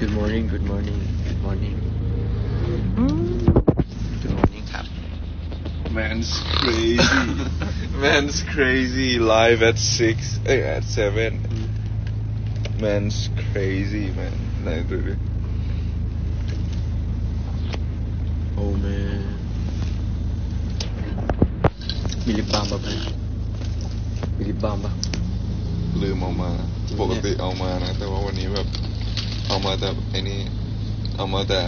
Good morning Good morning Good morning Good morning ครับ Man's crazy Man's crazy live at six เอ้ย at seven Man's crazy man ไหนดูดิ Oh man มีลิปบาล์มป่ะเพื่อนมีลิปบาล์มป่ะ ลืมเอามา จริง ป เนี่ย กติเอามานะ แต่ว่าวันนี้แบบ เอามาแต่ไอ้นี่เอามาแต่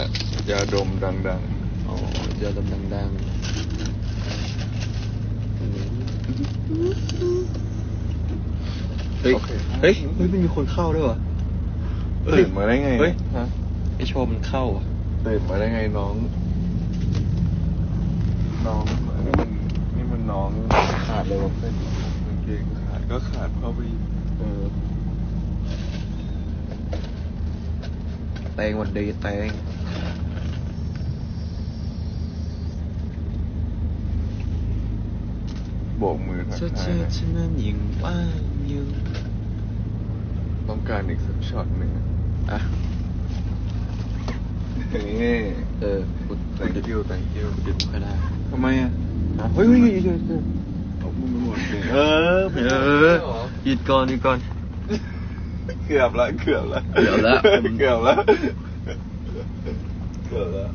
ยาดมดังอ๋อเจอดำดังๆ เฮ้ยโอเคเฮ้ยเฮ้ยมันมีคนเข้าด้วยวะๆตื่นมาได้ไงเฮ้ยฮะไอโชว์มันเข้าอะ ตื่นมาได้ไงน้อง น้องนี่มันนี่มันน้องขาดเลยวะเพื่อนกางเกงขาดก็ขาดเข้าไปอีก เออ แตงวันดีแตงโบกมือทักเธอทาเจยอนะฉันนั้นยังว่างอยู่ต้องการอีกสักช็อตหนึ่งอะอะ นี่ เออกู thank you thank you ดึงไม่ค่อยได้ทำไมอะฮะเฮ้ยเฮ้ยเฮ้ยเฮ้ยเฮ้ยเอามือมาหมดเลยเออเออหยุดก่อนหยุดก่อน เกือบละเกือบละเกือบละ เกือบละเกือบละ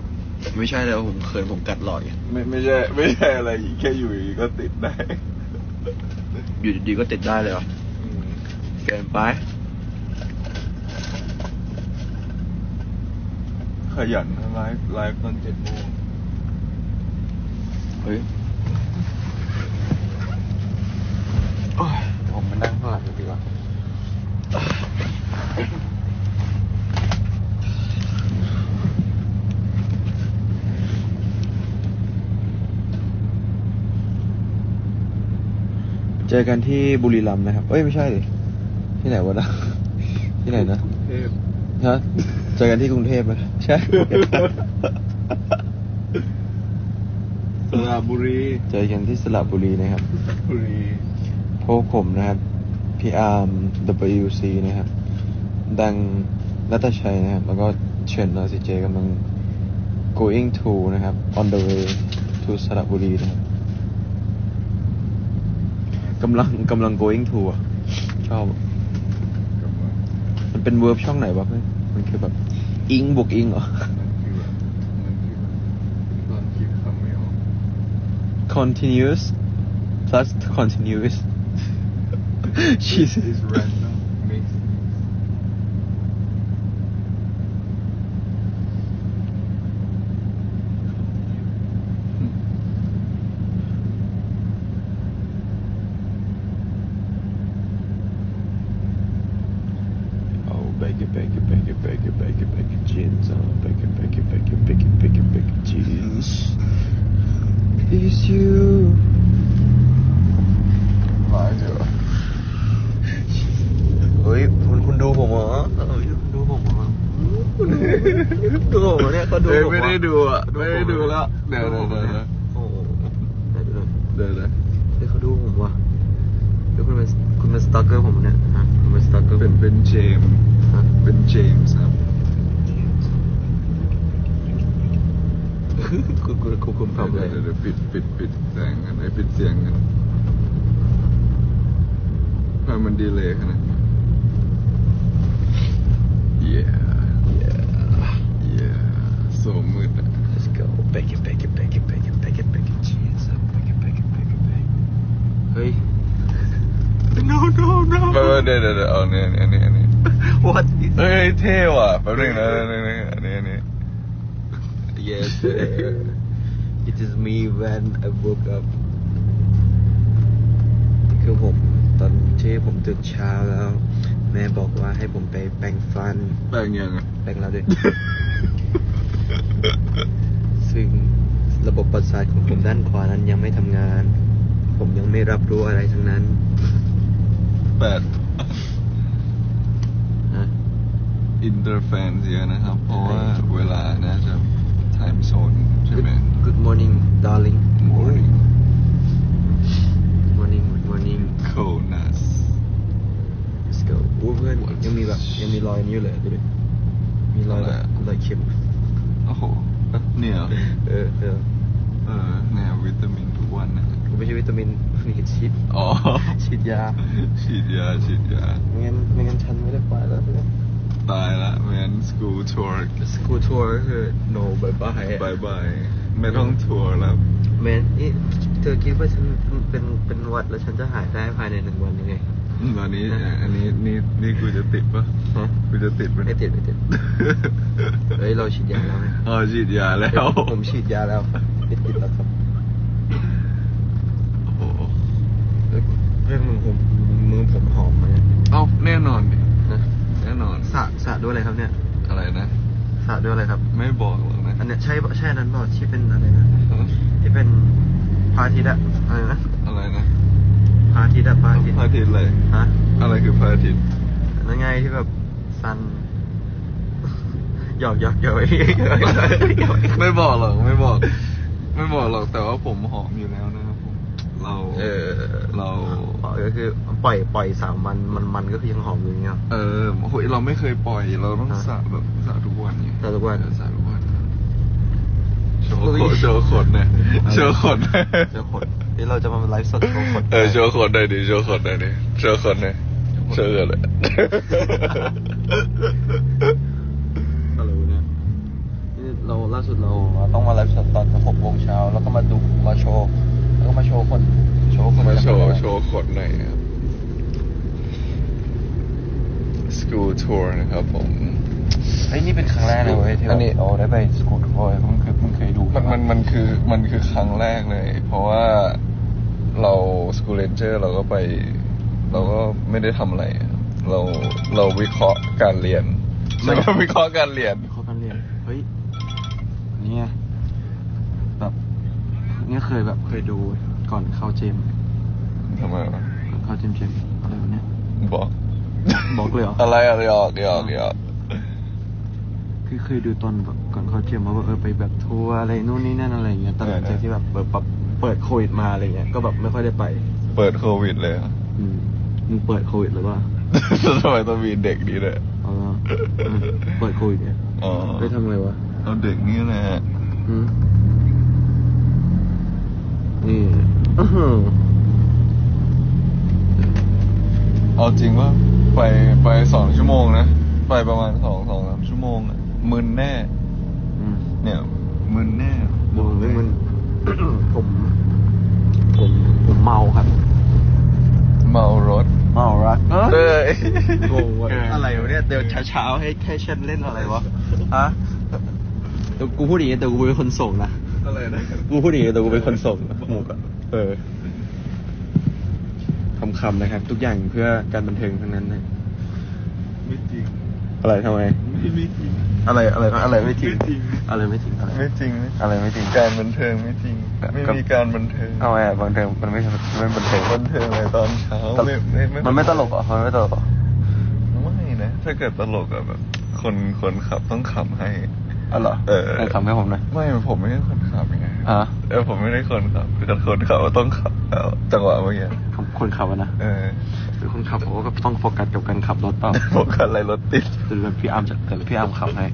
ไม่ใช่แล้วผมเขินผมกัดหลอดไงไม่ไม่ใช่ไม่ใช่อะไรแค่อยู่ดีก็ติดได้ อยู่ดีๆก็ติดได้เลยเหรออืมเกินไป ขยันนะไลฟ์ไลฟ์ตอนเจ็ดโมงเฮ้ยโอ้ยผมมานั่งข้างหลังดีกว่า เจอกันที่บุรีรัมย์นะครับ เอ้ยไม่ใช่ดิที่ไหนวะนะที่ไหนนะเทพฮะเจอกันที่กรุงเทพไหมใช่สระบุรี เจอกันที่สระบุรีนะครับบุรีพวกผมนะครับ พี่อาร์ม WC นะครับ ดังรัตชัยนะครับ แล้วก็เชนนอซีเจกำลัง going to นะครับ on the way to สระบุรีนะครับ กำลังกำลัง going to อะชอบอะมันเป็นเวิร์บช่องไหนวะเพื่อนมันคือแบบอิงบวกอิงเหรอมันคือแบบมันคือแบบตอนคิดคำไม่ออก continuous plus continuous Jesus This is random mix โอ้ bake it bake it bake it bake it bake it bake it jeans on bake it bake it bake it bake it bake it bake it jeans is you หลายเดี๋ยว เฮ้ยคุณคุณดูผมเหรอเอ้ยคุณดูผมเหรอคุณดูผมเหรอเนี่ยเขาดู เอ้ย ผม ไม่ เหร ได้ดูอะ ไม่ได้ดูแล้ว เดี๋ยว ดู เดี๋ยว ผม เดี๋ยว นี่โอ้โหไหนดูหน่อย เดี๋ยวเดี๋ยว เฮ้ยเขา ดูผมว่ะเฮ้ยคุณเป็นคุณเป็นสตอกเกอร์ผมเนี่ยฮะคุณเป็นสตอกเกอร์เป็นเป็นเจมส์ฮะเป็นเจมส์ครับคุณคุณคุณคุณทำอะไรเดี๋ยวเดี๋ยวปิดปิดปิดแสงกันไอ้ปิดเสียงกันทำไมมันดีเลยขนาดนี้ yeah Yeah yeah โซมืดอะ Let's go bake it bake it bake it bake it bake it bake it cheese up bake it bake it bake it bake เฮ้ย no no no ไม่ไม่ เดี๋ยวเดี๋ยวเดี๋ยวเอาเนี่ยอันนี้อันนี้ what is เฮ้ยเท่ว่ะแป๊บนึงนะอันนี้อันนี้อันนี้ yes it is me when I woke up คือผมตอนที่ผมตื่นเช้าแล้ว แม่บอกว่าให้ผมไปแปรงฟัน แปลงยังอะแปรงแล้วด้วย ซึ่งระบบประสาทของผมด้านขวานั้นยังไม่ทำงาน ผมยังไม่รับรู้อะไรทั้งนั้น แปด ฮะ อินเตอร์แฟนเยอะนะครับ เพราะว่าเวลาน่าจะ time zone ใช่ไหม Good, good morning darling morning Good morning Good morning coldness Let's go โอ้เพื่อนยังมีแบบยังมีรอยนิ้วเลยดูดิมีรอยอะไรอะ รอยเข็มโอ้โหเนี่ยเหรอเออเออเออเนี่ยวิตามินทุกวันนะไม่ใช่วิตามินนี่ฉีดอ๋อฉีดยา ฉีดยาฉีดยา ไม่งั้นไม่งั้นฉันไม่ได้ไปแล้วเพื่อน ตายละแมนสกูทัวร์สกูทัวร์ก็คือ no บายบายบายบายไม่ต้องทัวร์แล้วแมนนี่เธอคิดว่าฉันเป็นเป็นหวัดแล้วฉันจะหายได้ภายในหนึ่งวันยังไงตอนนี้อันนี้นี่นี่กูจะติดปะฮะกูจะติดปะไม่ติดไม่ติดเฮ้ยเราฉีดยาแล้วไงอ๋อฉีดยาแล้ว ผมฉีดยาแล้วไม่ติดแล้วครับ โอ้โห เฮ้ยเพื่อนมึงผมมือผมหอมไหม เอ้าแน่นอนดิ นะ แน่นอน สระสระด้วยอะไรครับเนี่ย อะไรนะ สระด้วยอะไรครับ ไม่บอกหรอกนะอันเนี้ยใช่ปะใช่อันนั้นบอกที่เป็นอะไรนะที่เป็นพระอาทิตย์อะอะไรนะอะไรนะพระอาทิตย์อะพระอาทิตย์พระอาทิตย์อะไรฮะอะไรคือพระอาทิตย์นั่นไงที่แบบซันหยอกหยอกหยอกหยอกหยอกไม่บอกหรอกไม่บอก ไม่บอกหรอกแต่ว่าผมหอมอยู่แล้วนะครับผม เราเออเราอ๋อก็คือปล่อยปล่อยสามวันมันมันก็คือยังหอมอยู่อย่างเงี้ย เออโหยเราไม่เคยปล่อยเราต้องฮะสระแบบสระทุกวันไงสระทุกวัน เออสระทุกวันโชว์เฮ้ยขนโชว์ขนหน่อยโชว์ขนเจอขนนี่เราจะมาไลฟ์สดโชว์ขนเออโชว์ขนหน่อยดิโชว์ขนหน่อยดิโชว์ขนหน่อยโชว์ขนหน่อยอะไรวะเนี่ยนี่เราล่าสุดเราต้องมาไลฟ์สดตอนหกโมงเช้าแล้วก็มาดูมาโชว์แล้ว ก็มาโชว์คน โชว์คนมาโชว์จากโชว์ขนหน่อยครับ School Tour นะครับผม เฮ้ยนี่เป็นครั้งแรกเลยเว้ยที่อันนี้ เราได้ไปสกูตทัวร์มึงเคยมึงเคยดูมันมันมันคือมันคือครั้งแรกเลย เพราะว่าเราสกูเลนเจอร์เราก็ไป เราก็ไม่ได้ทำอะไรเราเราวิเคราะห์การเรียนใช่ไหมวิเคราะห์การเรียนเข นี่เคยแบบเคยดูก่อนเข้าเจมทำไมวะก่อนเข้าเจมเจมอะไรวะเนี่ยบอก บอกเลยเหรออะไรอะไรออกเดี๋ยวออกเดี๋ยวออกคือเคยดูตอนแบบก่อนเข้าเจมว่าแบบเออไปแบบทัวร์อะไรนู่นนี่นั่นอะไรอย่างเงี้ยแต่หลังจากที่แบบเปิดปรับเปิดโควิดมาอะไรเงี้ยก็แบบไม่ค่อยได้ไป เปิดโควิดเลยเหรออืมมึงเปิดโควิดหรือเปล่าทำไมต้องมีเด็กดีเลยอ๋อเออเปิดโควิดเนี่ยอ๋อไปทำอะไรวะ เอาเด็กนี่แหละ อืม นี่อื้อหือเอาจริงว่าไปไปสองชั่วโมงนะ ไปประมาณสองสองสามชั่วโมงอะมึนแน่ อืมเนี่ย มึนแน่ดูไม่มัน ผม ผมผมเมาครับเมารถ เมารัก เอ้ยงงวะอะไรวะเนี่ย เดี๋ยวเช้าๆให้ให้ฉันเล่นอะไรวะ ฮะเดี๋ยวกูพูดอย่างนี้แต่กูเป็นคนส่งนะ อะไรนะกูพูดอย่างนี้แต่กูเป็นคนส่งนะหมูกอะเออคำๆนะครับ ทุกอย่างเพื่อการบันเทิงทั้งนั้นนะไม่จริง อะไรทำไม ไม่ไม่จริง อะไรอะไรนะอะไรไม่จริงไม่จริง อะไรไม่จริงอะไรไม่จริง อะไรไม่จริง การบันเทิงไม่จริง ไม่มีการบันเทิงทำไมอะบันเทิงมันไม่ไม่บันเทิง บันเทิงเลยตอนเช้าไม่ไม่ไม่มันไม่ตลกเหรอมันไม่ตลกเหรอไม่นะ ถ้าเกิดตลกอะแบบคนคนขับต้องขำให้ อ๋อเหรอเออให้คำให้ผมหน่อยไม่ผมไม่ใช่คนขับไงฮะเออผมไม่ได้คนขับแต่คนขับต้องขับแล้วจังหวะเมื่อกี้คนขับอะนะเออคือคนขับผมก็ต้องโฟกัสกับการขับรถเปล่าผมกันอะไรรถติดแต่แบบพี่อาร์มจะแต่พี่อาร์มขับให้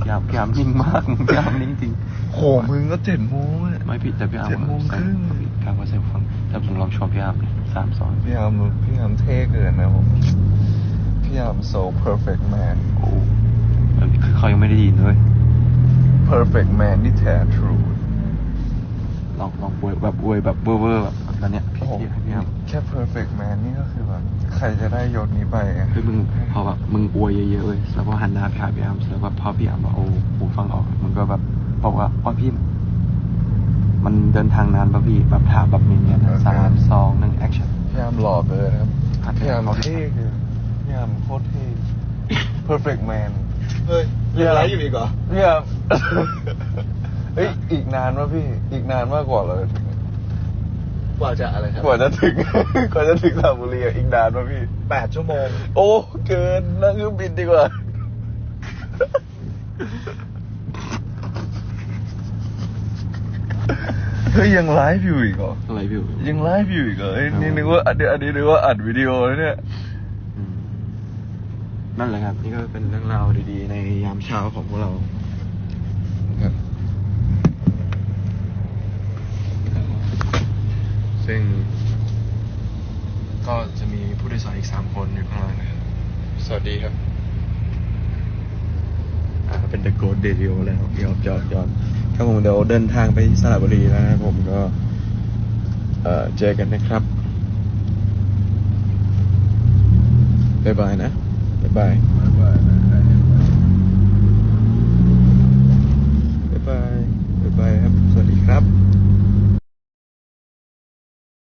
พี่อาร์มพี่อาร์มนิ่งมากพี่อาร์มนิ่งจริงโหมึงก็เจ็ดโมงอะไม่ผิดแต่พี่อาร์มเจ็ดโมงครึ่งพี่อาร์มก็เซฟฟังแต่ผมลองชมพี่อาร์มเลยสามสองพี่ยามพี่ยามเท่เกินนะผมพี่ยาม so perfect man โอ้เออ คือเขายังไม่ได้ยินเลย perfect man ที่แท้ true ลองลองอวยแบบอวยแบบเวอร์เวอร์แบบตอนเนี้ยพี่โอ้โหพี่พี่อาร์มแค่ perfect man นี่ก็คือแบบใครจะได้ยศนี้ไปอะคือมึงพอแบบมึงอวยเยอะๆเลยแล้วก็หันหน้าไปหาพี่อาร์มแล้วแบบพอพี่อาร์มบอกโอ้หูฟังออกมึงก็แบบบอกว่าอ๋อพี่ มันเดินทางนานป่ะพี่แบบถามแบบมีเงี้ยนะสามสองหนึ่งแอคชั่นพี่ยามหล่อเกินครับครับพี่ยามเขาเท่เกินพี่ยามโคตรเท่ perfect man เฮ้ยยังอะไรอยู่อีกเหรอพี่ยามเฮ้ยอีกนานวะพี่ อีกนานมากกว่าเราจะถึงกว่าจะอะไรครับกว่าจะถึง กว่าจะถึงสระบุรีอะอีกนานวะพี่ แปดชั่วโมง โอ้เกินนั่งเครื่องบินดีกว่า เฮ้ยยังไลฟ์อยู่อีกเหรออะไรพี่ยังไลฟ์อยู่อีกเหรอเอ้ยนี่อ๋อนึกว่าอันนี้อันนี้นึกว่าอัดวิดีโอแล้วเนี่ยอืม นั่นแหละครับ นี่ก็เป็นเรื่องราวดีๆ ในยามเช้าของพวกเราครับซึ่ง ก็จะมีผู้โดยสารอีกสามคนอยู่ข้างล่างนะครับ สวัสดีครับ อ่าเป็น The Ghost Radio แล้วยอดยอดยอดครับผมเดี๋ยวเดินทางไปที่สระบุรีแล้วนะครับผมก็ เอ่อเจอกันนะครับบ๊ายบายนะ บายบายบายบายบายครับ สวัสดีครับ